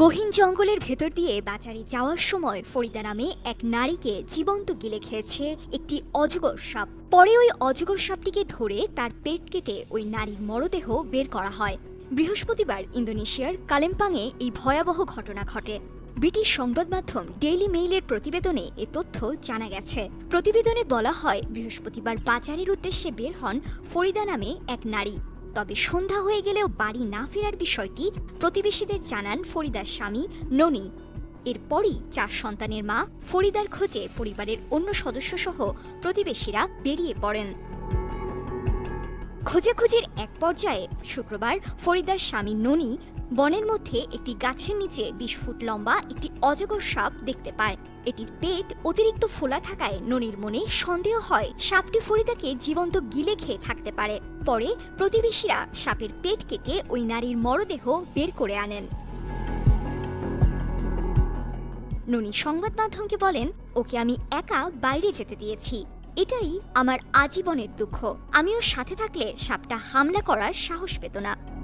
গহীন জঙ্গলের ভেতর দিয়ে বাজারে যাওয়ার সময় ফরিদা নামে এক নারীকে জীবন্ত গিলে খেয়েছে একটি অজগর সাপ। পরে ওই অজগর সাপটিকে ধরে তার পেট কেটে ওই নারীর মরদেহ বের করা হয়। বৃহস্পতিবার ইন্দোনেশিয়ার কালেম্পাংয়ে এই ভয়াবহ ঘটনা ঘটে। ব্রিটিশ সংবাদ মাধ্যম ডেইলি মেইলের প্রতিবেদনে এ তথ্য জানা গেছে। প্রতিবেদনে বলা হয়, বৃহস্পতিবার বাজারের উদ্দেশ্যে বের হন ফরিদা নামে এক নারী। তবে সন্ধ্যা হয়ে গেলেও বাড়ি না ফেরার বিষয়টি প্রতিবেশীদের জানান ফরিদার স্বামী ননি। এরপরই চার সন্তানের মা ফরিদার খোঁজে পরিবারের অন্য সদস্যসহ প্রতিবেশীরা বেরিয়ে পড়েন। খোঁজাখুঁজির এক পর্যায়ে শুক্রবার ফরিদার স্বামী ননি বনের মধ্যে একটি গাছের নিচে বিশ ফুট লম্বা একটি অজগর সাপ দেখতে পায়। এটির পেট অতিরিক্ত ফোলা থাকায় ননির মনে সন্দেহ হয়, সাপটি ফরিদাকে জীবন্ত গিলে খেয়ে থাকতে পারে। পরে প্রতিবেশীরা সাপের পেট কেটে ওই নারীর মরদেহ বের করে আনেন। ননি সংবাদ মাধ্যমকে বলেন, ওকে আমি একা বাইরে যেতে দিয়েছি। এটাই আমার আজীবনের দুঃখ। আমিও সাথে থাকলে সাপটা হামলা করার সাহস পেত না।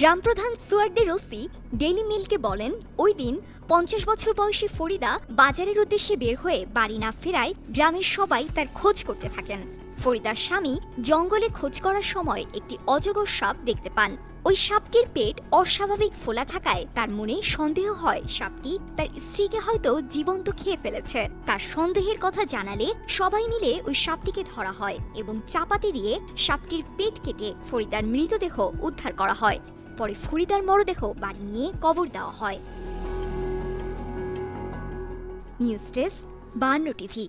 গ্রামপ্রধান সুয়ার্ডে রসি ডেইলি মিলকে বলেন, ওই দিন পঞ্চাশ বছর বয়সী ফরিদা বাজারের উদ্দেশ্যে বের হয়ে বাড়ি না ফেরায় গ্রামের সবাই তার খোঁজ করতে থাকেন। ফরিদার স্বামী জঙ্গলে খোঁজ করার সময় একটি অজগর সাপ দেখতে পান। ওই সাপটির পেট অস্বাভাবিক ফোলা থাকায় তার মনে সন্দেহ হয়। সাপটি তার স্ত্রীকে হয়তো জীবন্ত খেয়ে ফেলেছে। তার সন্দেহের কথা জানালে সবাই মিলে ওই সাপটিকে ধরা হয় এবং চাপাতি দিয়ে সাপটির পেট কেটে ফরিদার মৃতদেহ উদ্ধার করা হয়। পরে ফরিদার মরদেহ বাড়ি নিয়ে কবর দেওয়া হয়। নিউজ ডেস্ক বান্ন টিভি।